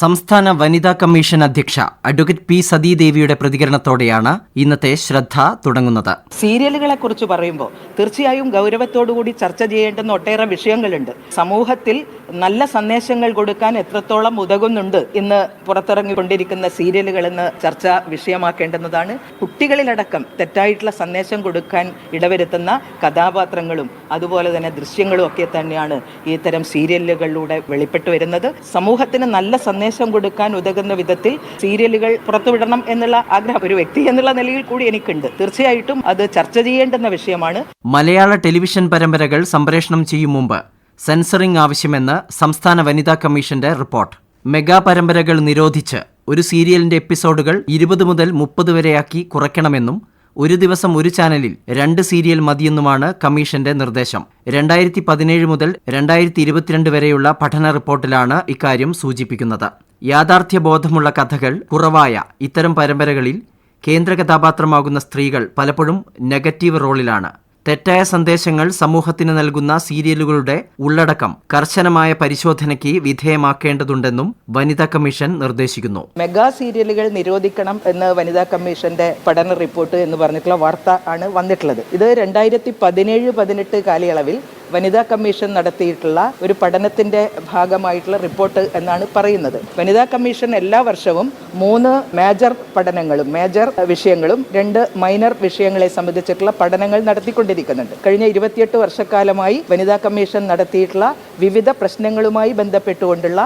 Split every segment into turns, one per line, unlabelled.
സംസ്ഥാന വനിതാ കമ്മീഷൻ അധ്യക്ഷ അഡ്വക്കേറ്റ് പി സതീദേവിയുടെ പ്രതികരണത്തോടെയാണ് ഇന്നത്തെ ശ്രദ്ധ തുടങ്ങുന്നത്.
സീരിയലുകളെ കുറിച്ച് പറയുമ്പോൾ തീർച്ചയായും ഗൗരവത്തോടുകൂടി ചർച്ച ചെയ്യേണ്ടുന്ന ഒട്ടേറെ വിഷയങ്ങളുണ്ട്. സമൂഹത്തിൽ നല്ല സന്ദേശങ്ങൾ കൊടുക്കാൻ എത്രത്തോളം ഉതകുന്നുണ്ട് ഇന്ന് പുറത്തിറങ്ങിക്കൊണ്ടിരിക്കുന്ന സീരിയലുകൾ എന്ന് ചർച്ച വിഷയമാക്കേണ്ടുന്നതാണ്. കുട്ടികളിലടക്കം തെറ്റായിട്ടുള്ള സന്ദേശം കൊടുക്കാൻ ഇടവരുത്തുന്ന കഥാപാത്രങ്ങളും അതുപോലെ തന്നെ ദൃശ്യങ്ങളും ഒക്കെ തന്നെയാണ് ഇത്തരം സീരിയലുകളിലൂടെ വെളിപ്പെട്ടു വരുന്നത്. സമൂഹത്തിന് നല്ല സന്ദേശം കൊടുക്കാൻ ഉതകുന്ന വിധത്തിൽ സീരിയലുകൾ പുറത്തുവിടണം എന്നുള്ള ആഗ്രഹം ഒരു വ്യക്തി എന്നുള്ള നിലയിൽ കൂടി എനിക്കുണ്ട്. തീർച്ചയായിട്ടും അത് ചർച്ച ചെയ്യേണ്ടുന്ന വിഷയമാണ്.
മലയാള ടെലിവിഷൻ പരമ്പരകൾ സംപ്രേഷണം ചെയ്യും മുമ്പ് സെൻസറിംഗ് ആവശ്യമെന്ന് സംസ്ഥാന വനിതാ കമ്മീഷന്റെ റിപ്പോർട്ട്. മെഗാ പരമ്പരകൾ നിരോധിച്ച് ഒരു സീരിയലിന്റെ എപ്പിസോഡുകൾ ഇരുപത് മുതൽ മുപ്പത് വരെയാക്കി കുറയ്ക്കണമെന്നും ഒരു ദിവസം ഒരു ചാനലിൽ രണ്ട് സീരിയൽ മതിയെന്നുമാണ് കമ്മീഷന്റെ നിർദ്ദേശം. രണ്ടായിരത്തി പതിനേഴ് മുതൽ രണ്ടായിരത്തി ഇരുപത്തിരണ്ട് വരെയുള്ള പഠന റിപ്പോർട്ടിലാണ് ഇക്കാര്യം സൂചിപ്പിക്കുന്നത്. യാഥാർത്ഥ്യ ബോധമുള്ള കഥകൾ കുറവായ ഇത്തരം പരമ്പരകളിൽ കേന്ദ്ര കഥാപാത്രമാകുന്ന സ്ത്രീകൾ പലപ്പോഴും നെഗറ്റീവ് റോളിലാണ്. തെറ്റായ സന്ദേശങ്ങൾ സമൂഹത്തിന് നൽകുന്ന സീരിയലുകളുടെ ഉള്ളടക്കം കർശനമായ പരിശോധനയ്ക്ക് വിധേയമാക്കേണ്ടതുണ്ടെന്നും വനിതാ കമ്മീഷൻ നിർദ്ദേശിക്കുന്നു.
മെഗാ സീരിയലുകൾ നിരോധിക്കണം എന്ന് വനിതാ കമ്മീഷന്റെ പഠന റിപ്പോർട്ട് എന്ന് പറഞ്ഞിട്ടുള്ള വാർത്ത ആണ് വന്നിട്ടുള്ളത്. ഇത് രണ്ടായിരത്തി പതിനേഴ് പതിനെട്ട് കാലയളവിൽ വനിതാ കമ്മീഷൻ നടത്തിയിട്ടുള്ള ഒരു പഠനത്തിന്റെ ഭാഗമായിട്ടുള്ള റിപ്പോർട്ട് എന്നാണ് പറയുന്നത്. വനിതാ കമ്മീഷൻ എല്ലാ വർഷവും മൂന്ന് മേജർ പഠനങ്ങളും മേജർ വിഷയങ്ങളും രണ്ട് മൈനർ വിഷയങ്ങളെ സംബന്ധിച്ചിട്ടുള്ള പഠനങ്ങൾ നടത്തിക്കൊണ്ടിരിക്കുന്നുണ്ട്. കഴിഞ്ഞ ഇരുപത്തിയെട്ട് വർഷക്കാലമായി വനിതാ കമ്മീഷൻ നടത്തിയിട്ടുള്ള വിവിധ പ്രശ്നങ്ങളുമായി ബന്ധപ്പെട്ടുകൊണ്ടുള്ള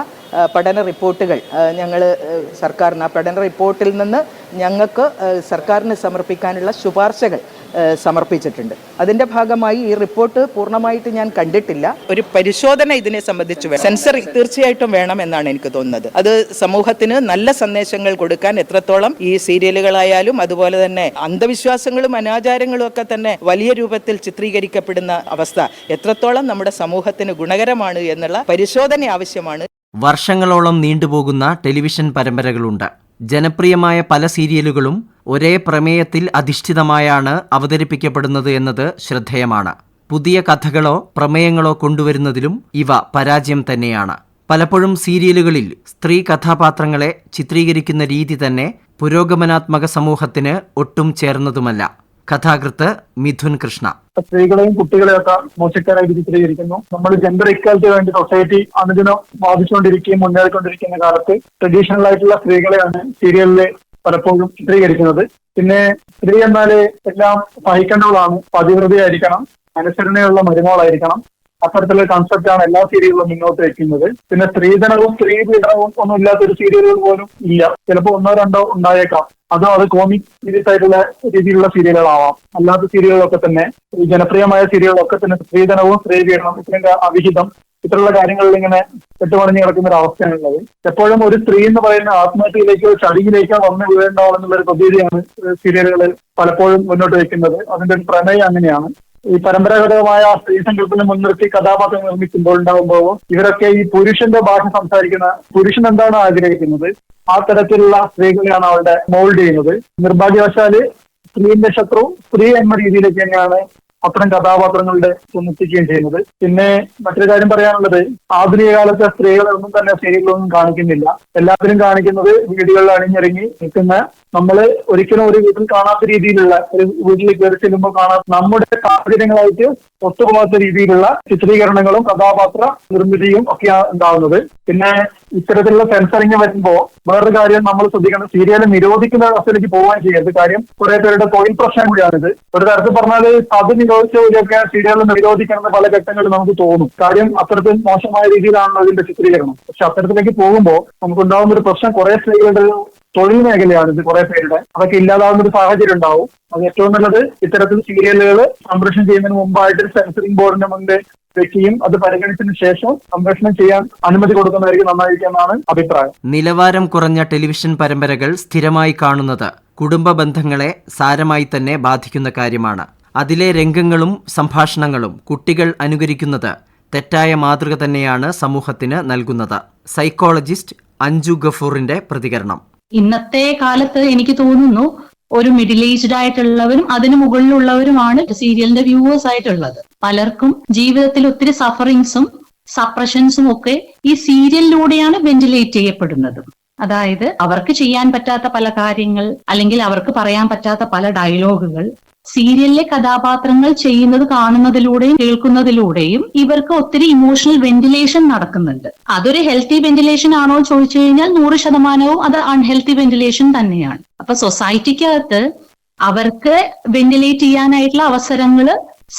പഠന റിപ്പോർട്ടുകൾ ഞങ്ങൾ സർക്കാരിന് ആ പഠന റിപ്പോർട്ടിൽ നിന്ന് ഞങ്ങൾക്ക് സർക്കാരിന് സമർപ്പിക്കാനുള്ള ശുപാർശകൾ സമർപ്പിച്ചിട്ടുണ്ട്. അതിന്റെ ഭാഗമായി ഈ റിപ്പോർട്ട് പൂർണമായിട്ട് ഞാൻ കണ്ടിട്ടില്ല. ഒരു പരിശോധന ഇതിനെ സംബന്ധിച്ച് വേണം സെൻസർ തീർച്ചയായിട്ടും വേണം എന്നാണ് എനിക്ക് തോന്നുന്നത്. അത് സമൂഹത്തിന് നല്ല സന്ദേശങ്ങൾ കൊടുക്കാൻ എത്രത്തോളം ഈ സീരിയലുകളായാലും അതുപോലെ തന്നെ അന്ധവിശ്വാസങ്ങളും അനാചാരങ്ങളും ഒക്കെ തന്നെ വലിയ രൂപത്തിൽ ചിത്രീകരിക്കപ്പെടുന്ന അവസ്ഥ എത്രത്തോളം നമ്മുടെ സമൂഹത്തിന് ഗുണകരമാണ് എന്നുള്ള പരിശോധന ആവശ്യമാണ്.
വർഷങ്ങളോളം നീണ്ടുപോകുന്ന ടെലിവിഷൻ പരമ്പരകളുണ്ട്. ജനപ്രിയമായ പല സീരിയലുകളും ഒരേ പ്രമേയത്തിൽ അധിഷ്ഠിതമായാണ് അവതരിപ്പിക്കപ്പെടുന്നത് എന്നത് ശ്രദ്ധേയമാണ്. പുതിയ കഥകളോ പ്രമേയങ്ങളോ കൊണ്ടുവരുന്നതിലും ഇവ പരാജയം തന്നെയാണ്. പലപ്പോഴും സീരിയലുകളിൽ സ്ത്രീ കഥാപാത്രങ്ങളെ ചിത്രീകരിക്കുന്ന രീതി തന്നെ പുരോഗമനാത്മക സമൂഹത്തിന് ഒട്ടും ചേർന്നതുമല്ല. കഥാകൃത്ത് മിഥുൻ കൃഷ്ണ.
സ്ത്രീകളെയും കുട്ടികളെയും ഒക്കെ മോശക്കാരായിട്ട് ചിത്രീകരിക്കുന്നു നമ്മൾ ജെൻഡർ ഇക്വാലിറ്റി വേണ്ടി സൊസൈറ്റി അനുദിനം വാദിച്ചുകൊണ്ടിരിക്കുകയും മുന്നേറിക്കൊണ്ടിരിക്കുന്ന കാലത്ത് ട്രഡീഷണൽ ആയിട്ടുള്ള സ്ത്രീകളെയാണ് സീരിയലിൽ പലപ്പോഴും ചിത്രീകരിക്കുന്നത്. പിന്നെ സ്ത്രീ എന്നാൽ എല്ലാം സഹിക്കേണ്ടവളാണ്. പതിവൃതയായിരിക്കണം അനുസരണയുള്ള മരുമോളായിരിക്കണം അത്തരത്തിലുള്ള കൺസെപ്റ്റ് ആണ് എല്ലാ സീരിയലുകളും മുന്നോട്ട് വെക്കുന്നത്. പിന്നെ സ്ത്രീധനവും സ്ത്രീ പീഡനവും ഒന്നും ഇല്ലാത്തൊരു സീരിയലുകൾ പോലും ഇല്ല. ചിലപ്പോൾ ഒന്നോ രണ്ടോ ഉണ്ടായേക്കാം. അതോ അത് കോമിക് സീരീസ് ആയിട്ടുള്ള രീതിയിലുള്ള സീരിയലുകളാവാം അല്ലാത്ത സീരിയലുകളൊക്കെ തന്നെ ജനപ്രിയമായ സീരിയലുകളൊക്കെ തന്നെ സ്ത്രീധനവും സ്ത്രീ പീഡനവും ഇത്രയും അവിഹിതം ഇത്തരമുള്ള കാര്യങ്ങളിൽ ഇങ്ങനെ കെട്ടുപണിഞ്ഞ് കിടക്കുന്ന ഒരു അവസ്ഥയാണുള്ളത്. എപ്പോഴും ഒരു സ്ത്രീ എന്ന് പറയുന്ന ആത്മഹത്യയിലേക്കോ ചടിയിലേക്കോ വന്ന് വീഴേണ്ടാവെന്നുള്ള ഒരു പ്രതീതിയാണ് സീരിയലുകൾ പലപ്പോഴും മുന്നോട്ട് വയ്ക്കുന്നത് അതിന്റെ ഒരു പ്രമേയം അങ്ങനെയാണ്. ഈ പരമ്പരാഗതമായ സ്ത്രീ സങ്കല്പനെ മുൻനിർത്തി കഥാപാത്രം നിർമ്മിക്കുമ്പോൾ ഉണ്ടാകുമ്പോൾ ഇവരൊക്കെ ഈ പുരുഷന്റെ ഭാഷ സംസാരിക്കുന്ന പുരുഷൻ എന്താണ് ആഗ്രഹിക്കുന്നത്? ആ തരത്തിലുള്ള സ്ത്രീകളെയാണ് അവരുടെ മോൾഡ് ചെയ്യുന്നത്. നിർഭാഗ്യവശാൽ സ്ത്രീന്റെ ശത്രു സ്ത്രീ എന്ന രീതിയിലേക്ക് തന്നെയാണ് അത്തരം കഥാപാത്രങ്ങളുടെ ഒന്നിപ്പിക്കുകയും ചെയ്യുന്നത്. പിന്നെ മറ്റൊരു കാര്യം പറയാനുള്ളത് ആധുനിക കാലത്തെ സ്ത്രീകളൊന്നും തന്നെ സ്ത്രീകളൊന്നും കാണിക്കുന്നില്ല. എല്ലാത്തിനും കാണിക്കുന്നത് വീടുകളിൽ അണിഞ്ഞിറങ്ങി നിൽക്കുന്ന നമ്മൾ ഒരിക്കലും ഒരു വീട്ടിൽ കാണാത്ത രീതിയിലുള്ള ഒരു വീട്ടിലേക്ക് കയറി ചെല്ലുമ്പോൾ കാണാത്ത നമ്മുടെ സാഹചര്യങ്ങളായിട്ട് ഒത്തുപോകാത്ത രീതിയിലുള്ള ചിത്രീകരണങ്ങളും കഥാപാത്ര നിർമ്മിതിയും ഒക്കെയാണ് ഉണ്ടാവുന്നത്. പിന്നെ ഇത്തരത്തിലുള്ള സെൻസറിങ് വരുമ്പോൾ വേറൊരു കാര്യം നമ്മൾ ശ്രദ്ധിക്കണം. സീരിയൽ നിരോധിക്കുന്ന അവസ്ഥയിലേക്ക് പോകാൻ ചെയ്യരുത് കാര്യം കുറെ പേരുടെ തൊഴിൽ പ്രശ്നം കൂടിയാണിത്. ഒരു തരത്തിൽ പറഞ്ഞാൽ അത് ഒക്കെ സീരിയൽ നിരോധിക്കണമെന്ന് പല ഘട്ടങ്ങളിൽ നമുക്ക് തോന്നും. കാര്യം അത്തരത്തിൽ മോശമായ രീതിയിലാണല്ലോ അതിന്റെ ചിത്രീകരണം. പക്ഷെ അത്തരത്തിലേക്ക് പോകുമ്പോൾ നമുക്കുണ്ടാകുന്ന ഒരു പ്രശ്നം കുറെ സ്ത്രീകളുടെ തൊഴിൽ മേഖലയാണ് ഇത് കുറെ പേരുടെ. അതൊക്കെ ഇല്ലാതാവുന്ന ഒരു സാഹചര്യം ഉണ്ടാവും. അത് ഏറ്റവും നല്ലത് ഇത്തരത്തിൽ സീരിയലുകൾ സംപ്രേഷണം ചെയ്യുന്നതിന് മുമ്പായിട്ട് സെൻസറിംഗ് ബോർഡിന്റെ മുന്നിൽ വെക്കുകയും അത് പരിഗണിച്ചതിന് ശേഷം സംപ്രേഷണം ചെയ്യാൻ അനുമതി കൊടുക്കുന്നതായിരിക്കും നന്നായിരിക്കും എന്നാണ് അഭിപ്രായം.
നിലവാരം കുറഞ്ഞ ടെലിവിഷൻ പരമ്പരകൾ സ്ഥിരമായി കാണുന്നത് കുടുംബ ബന്ധങ്ങളെ സാരമായി തന്നെ ബാധിക്കുന്ന കാര്യമാണ്. അതിലെ രംഗങ്ങളും സംഭാഷണങ്ങളും കുട്ടികൾ അനുകരിക്കുന്നത് തെറ്റായ മാതൃക തന്നെയാണ് സമൂഹത്തിന് നൽകുന്നത്. സൈക്കോളജിസ്റ്റ് അഞ്ജു ഗഫൂറിന്റെ പ്രതികരണം.
ഇന്നത്തെ കാലത്ത് എനിക്ക് തോന്നുന്നു ഒരു മിഡിൽ ഏജ്ഡ് ആയിട്ടുള്ളവരും അതിന് മുകളിലുള്ളവരുമാണ് സീരിയലിന്റെ വ്യൂവേഴ്സ് ആയിട്ടുള്ളത്. പലർക്കും ജീവിതത്തിൽ ഒത്തിരി സഫറിങ്സും സപ്രഷൻസും ഒക്കെ ഈ സീരിയലിലൂടെയാണ് വെന്റിലേറ്റ് ചെയ്യപ്പെടുന്നത്. അതായത് അവർക്ക് ചെയ്യാൻ പറ്റാത്ത പല കാര്യങ്ങൾ അല്ലെങ്കിൽ അവർക്ക് പറയാൻ പറ്റാത്ത പല ഡയലോഗുകൾ സീരിയലിലെ കഥാപാത്രങ്ങൾ ചെയ്യുന്നത് കാണുന്നതിലൂടെയും കേൾക്കുന്നതിലൂടെയും ഇവർക്ക് ഒത്തിരി ഇമോഷണൽ വെന്റിലേഷൻ നടക്കുന്നുണ്ട്. അതൊരു ഹെൽത്തി വെന്റിലേഷൻ ആണോ ചോദിച്ചു കഴിഞ്ഞാൽ നൂറ് ശതമാനവും അത് അൺഹെൽത്തി വെന്റിലേഷൻ തന്നെയാണ്. അപ്പൊ സൊസൈറ്റിക്കകത്ത് അവർക്ക് വെന്റിലേറ്റ് ചെയ്യാനായിട്ടുള്ള അവസരങ്ങൾ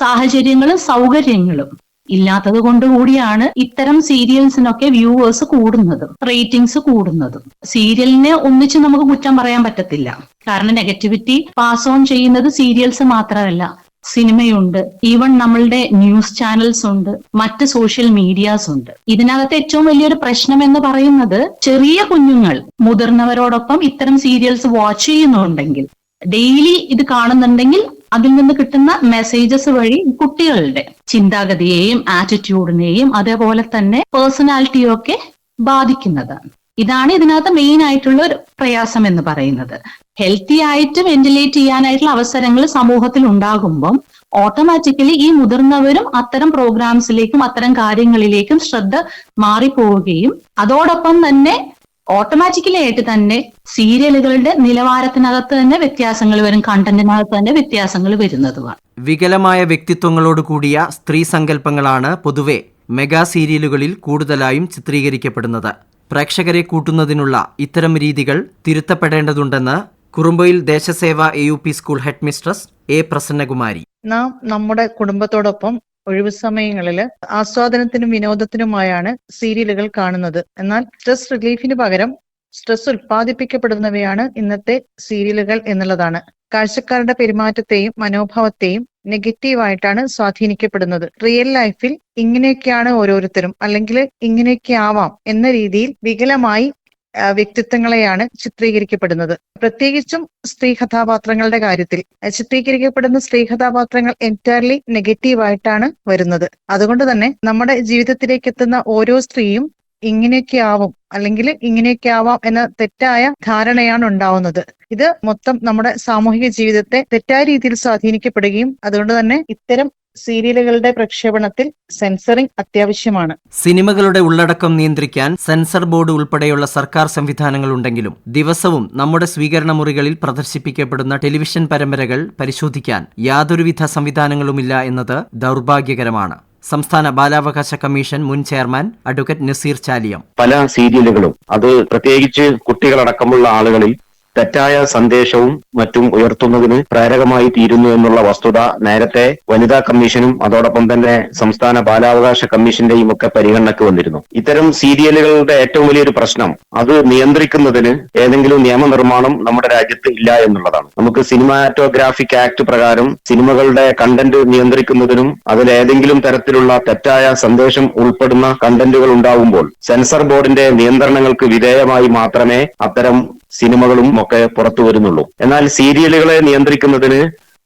സാഹചര്യങ്ങളും സൗകര്യങ്ങളും ഇല്ലാത്തത് കൊണ്ട് കൂടിയാണ് ഇത്തരം സീരിയൽസിനൊക്കെ വ്യൂവേഴ്സ് കൂടുന്നതും റേറ്റിംഗ്സ് കൂടുന്നതും. സീരിയലിനെ ഒന്നിച്ച് നമുക്ക് കുറ്റം പറയാൻ പറ്റത്തില്ല. കാരണം നെഗറ്റിവിറ്റി പാസ് ഓൺ ചെയ്യുന്നത് സീരിയൽസ് മാത്രമല്ല. സിനിമയുണ്ട് ഈവൻ നമ്മളുടെ ന്യൂസ് ചാനൽസ് ഉണ്ട് മറ്റ് സോഷ്യൽ മീഡിയാസ് ഉണ്ട്. ഇതിനകത്ത് ഏറ്റവും വലിയൊരു പ്രശ്നം എന്ന് പറയുന്നത് ചെറിയ കുഞ്ഞുങ്ങൾ മുതിർന്നവരോടൊപ്പം ഇത്തരം സീരിയൽസ് വാച്ച് ചെയ്യുന്നുണ്ടെങ്കിൽ ഡെയിലി ഇത് കാണുന്നുണ്ടെങ്കിൽ അതിൽ നിന്ന് കിട്ടുന്ന മെസ്സേജസ് വഴി കുട്ടികളുടെ ചിന്താഗതിയെയും ആറ്റിറ്റ്യൂഡിനെയും അതേപോലെ തന്നെ പേഴ്സണാലിറ്റിയും ഒക്കെ ബാധിക്കുന്നതാണ്. ഇതാണ് ഇതിനകത്ത് മെയിൻ ആയിട്ടുള്ള ഒരു പ്രയാസം എന്ന് പറയുന്നത്. ഹെൽത്തി ആയിട്ട് വെന്റിലേറ്റ് ചെയ്യാനായിട്ടുള്ള അവസരങ്ങൾ സമൂഹത്തിൽ ഉണ്ടാകുമ്പം ഓട്ടോമാറ്റിക്കലി ഈ മുതിർന്നവരും അത്തരം പ്രോഗ്രാംസിലേക്കും അത്തരം കാര്യങ്ങളിലേക്കും ശ്രദ്ധ മാറിപ്പോവുകയും അതോടൊപ്പം തന്നെ ഓട്ടോമാറ്റിക്കലി ആയിട്ട് തന്നെ സീരിയലുകളുടെ നിലവാരത്തിനകത്ത് തന്നെ വ്യത്യാസങ്ങൾ വരും കണ്ടന്റിനകത്ത് തന്നെ വ്യത്യാസങ്ങൾ വരുന്നതുമാണ്.
വികലമായ വ്യക്തിത്വങ്ങളോട് കൂടിയ സ്ത്രീ സങ്കല്പങ്ങളാണ് പൊതുവെ മെഗാ സീരിയലുകളിൽ കൂടുതലായും ചിത്രീകരിക്കപ്പെടുന്നത്. പ്രേക്ഷകരെ കൂട്ടുന്നതിനുള്ള ഇത്തരം രീതികൾ തിരുത്തപ്പെടേണ്ടതുണ്ടെന്ന് കുറുമ്പയിൽ Deshaseva A U P school headmistress A Prasannakumari.
നാം നമ്മുടെ കുടുംബത്തോടൊപ്പം ഒഴിവു സമയങ്ങളിൽ ആസ്വാദനത്തിനും വിനോദത്തിനുമായാണ് സീരിയലുകൾ കാണുന്നത്. എന്നാൽ സ്ട്രെസ് റിലീഫിന് പകരം സ്ട്രെസ് ഉൽപ്പാദിപ്പിക്കപ്പെടുന്നവയാണ് ഇന്നത്തെ സീരിയലുകൾ എന്നുള്ളതാണ്. കാഴ്ചക്കാരുടെ പെരുമാറ്റത്തെയും മനോഭാവത്തെയും നെഗറ്റീവായിട്ടാണ് സ്വാധീനിക്കപ്പെടുന്നത്. റിയൽ ലൈഫിൽ ഇങ്ങനെയൊക്കെയാണ് ഓരോരുത്തരും അല്ലെങ്കിൽ ഇങ്ങനെയൊക്കെ ആവാം എന്ന രീതിയിൽ വികലമായി വ്യക്തിത്വങ്ങളെയാണ് ചിത്രീകരിക്കപ്പെടുന്നത്. പ്രത്യേകിച്ചും സ്ത്രീ കഥാപാത്രങ്ങളുടെ കാര്യത്തിൽ. ചിത്രീകരിക്കപ്പെടുന്ന സ്ത്രീ കഥാപാത്രങ്ങൾ എന്റയർലി നെഗറ്റീവായിട്ടാണ് വരുന്നത്. അതുകൊണ്ട് തന്നെ നമ്മുടെ ജീവിതത്തിലേക്ക് എത്തുന്ന ഓരോ സ്ത്രീയും ഇങ്ങനെയൊക്കെ ആവും അല്ലെങ്കിൽ ഇങ്ങനെയൊക്കെ ആവാം എന്ന തെറ്റായ ധാരണയാണ് ഉണ്ടാവുന്നത്. ഇത് മൊത്തം നമ്മുടെ സാമൂഹിക ജീവിതത്തെ തെറ്റായ രീതിയിൽ സ്വാധീനിക്കപ്പെടുകയും അതുകൊണ്ട് തന്നെ ഇത്തരം സീരിയലുകളുടെ പ്രക്ഷേപണത്തിൽ സെൻസറിംഗ് അത്യാവശ്യമാണ്.
സിനിമകളുടെ ഉള്ളടക്കം നിയന്ത്രിക്കാൻ സെൻസർ ബോർഡ് ഉൾപ്പെടെയുള്ള സർക്കാർ സംവിധാനങ്ങൾ ഉണ്ടെങ്കിലും ദിവസവും നമ്മുടെ സ്വീകരണ മുറികളിൽ പ്രദർശിപ്പിക്കപ്പെടുന്ന ടെലിവിഷൻ പരമ്പരകൾ പരിശോധിക്കാൻ യാതൊരുവിധ സംവിധാനങ്ങളുമില്ല എന്നത് ദൗർഭാഗ്യകരമാണ്. സംസ്ഥാന ബാലാവകാശ കമ്മീഷൻ മുൻ ചെയർമാൻ അഡ്വക്കേറ്റ് നസീർ ചാലിയം.
പല സീരിയലുകളും അത് പ്രത്യേകിച്ച് കുട്ടികളടക്കമുള്ള ആളുകളിൽ തെറ്റായ സന്ദേശവും മറ്റും ഉയർത്തുന്നതിന് പ്രേരകമായി തീരുന്നു എന്നുള്ള വസ്തുത നേരത്തെ വനിതാ കമ്മീഷനും അതോടൊപ്പം തന്നെ സംസ്ഥാന ബാലാവകാശ കമ്മീഷന്റെയും ഒക്കെ പരിഗണനയ്ക്ക് വന്നിരുന്നു. ഇത്തരം സീരിയലുകളുടെ ഏറ്റവും വലിയൊരു പ്രശ്നം അത് നിയന്ത്രിക്കുന്നതിന് ഏതെങ്കിലും നിയമനിർമ്മാണം നമ്മുടെ രാജ്യത്ത് ഇല്ല എന്നുള്ളതാണ്. നമുക്ക് സിനിമാറ്റോഗ്രാഫിക് ആക്ട് പ്രകാരം സിനിമകളുടെ കണ്ടന്റ് നിയന്ത്രിക്കുന്നതിനും അതിൽ ഏതെങ്കിലും തരത്തിലുള്ള തെറ്റായ സന്ദേശം ഉൾപ്പെടുന്ന കണ്ടന്റുകൾ ഉണ്ടാവുമ്പോൾ സെൻസർ ബോർഡിന്റെ നിയന്ത്രണങ്ങൾക്ക് വിധേയമായി മാത്രമേ അത്തരം സിനിമകളും ഒക്കെ പുറത്തു വരുന്നുള്ളൂ. എന്നാൽ സീരിയലുകളെ നിയന്ത്രിക്കുന്നതിന്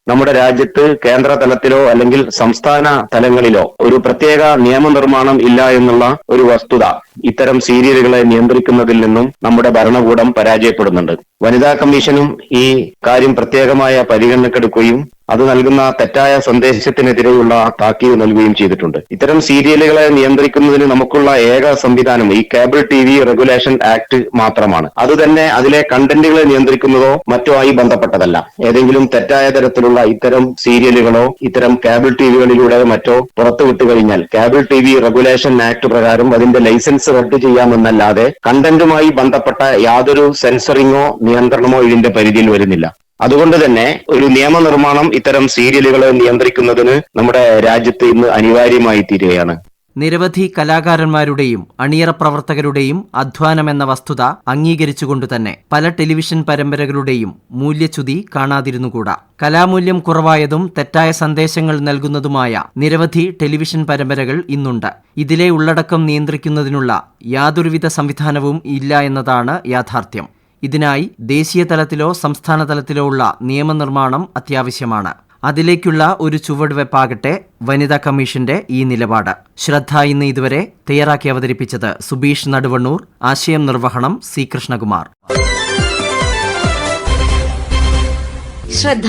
നമ്മുടെ രാജ്യത്ത് കേന്ദ്ര തലത്തിലോ അല്ലെങ്കിൽ സംസ്ഥാന തലങ്ങളിലോ ഒരു പ്രത്യേക നിയമനിർമ്മാണം ഇല്ല എന്നുള്ള ഒരു വസ്തുത ഇത്തരം സീരിയലുകളെ നിയന്ത്രിക്കുന്നതിൽ നിന്നും നമ്മുടെ ഭരണകൂടം പരാജയപ്പെടുന്നുണ്ട്. വനിതാ കമ്മീഷനും ഈ കാര്യം പ്രത്യേകമായ പരിഗണനക്കെടുക്കുകയും അത് നൽകുന്ന തെറ്റായ സന്ദേശത്തിനെതിരെയുള്ള താക്കീത് നൽകുകയും ചെയ്തിട്ടുണ്ട്. ഇത്തരം സീരിയലുകളെ നിയന്ത്രിക്കുന്നതിന് നമുക്കുള്ള ഏക സംവിധാനം ഈ cable T V regulation act മാത്രമാണ്. അത് തന്നെ അതിലെ കണ്ടന്റുകളെ നിയന്ത്രിക്കുന്നതോ മറ്റോ ആയി ബന്ധപ്പെട്ടതല്ല. ഏതെങ്കിലും തെറ്റായ തരത്തിലുള്ള ഇത്തരം സീരിയലുകളോ ഇത്തരം കേബിൾ ടി വികളിലൂടെ മറ്റോ പുറത്തു വിട്ടു കഴിഞ്ഞാൽ cable T V regulation act പ്രകാരം അതിന്റെ ലൈസൻസ് റദ്ദ് ചെയ്യാമെന്നല്ലാതെ കണ്ടന്റുമായി ബന്ധപ്പെട്ട യാതൊരു സെൻസറിങ്ങോ നിയന്ത്രണമോ ഇതിന്റെ പരിധിയിൽ വരുന്നില്ല. അതുകൊണ്ട് തന്നെ ഒരു നിയമനിർമ്മാണം ഇത്തരം സീരിയലുകളെ നിയന്ത്രിക്കുന്നതിന് നമ്മുടെ രാജ്യത്ത് ഇന്ന് അനിവാര്യമായി തീരുകയാണ്.
നിരവധി കലാകാരന്മാരുടെയും അണിയറ പ്രവർത്തകരുടെയും അധ്വാനമെന്ന വസ്തുത അംഗീകരിച്ചുകൊണ്ട് തന്നെ പല ടെലിവിഷൻ പരമ്പരകളുടെയും മൂല്യച്യുതി കാണാതിരുന്നുകൂടാ. കലാമൂല്യം കുറവായതും തെറ്റായ സന്ദേശങ്ങൾ നൽകുന്നതുമായ നിരവധി ടെലിവിഷൻ പരമ്പരകൾ ഇന്നുണ്ട്. ഇതിലെ ഉള്ളടക്കം നിയന്ത്രിക്കുന്നതിനുള്ള യാതൊരുവിധ സംവിധാനവും ഇല്ല എന്നതാണ് യാഥാർത്ഥ്യം. ഇതിനായി ദേശീയ തലത്തിലോ സംസ്ഥാന തലത്തിലോ ഉള്ള നിയമനിർമ്മാണം അത്യാവശ്യമാണ്. അതിലേക്കുള്ള ഒരു ചുവടുവെപ്പാകട്ടെ വനിതാ കമ്മീഷന്റെ ഈ നിലപാട്. ശ്രദ്ധ ഇന്ന് ഇതുവരെ തയ്യാറാക്കി അവതരിപ്പിച്ചത് സുബീഷ് നടുവണ്ണൂർ ആശയം നിർവഹണം സി കൃഷ്ണകുമാർ.
ശ്രദ്ധ.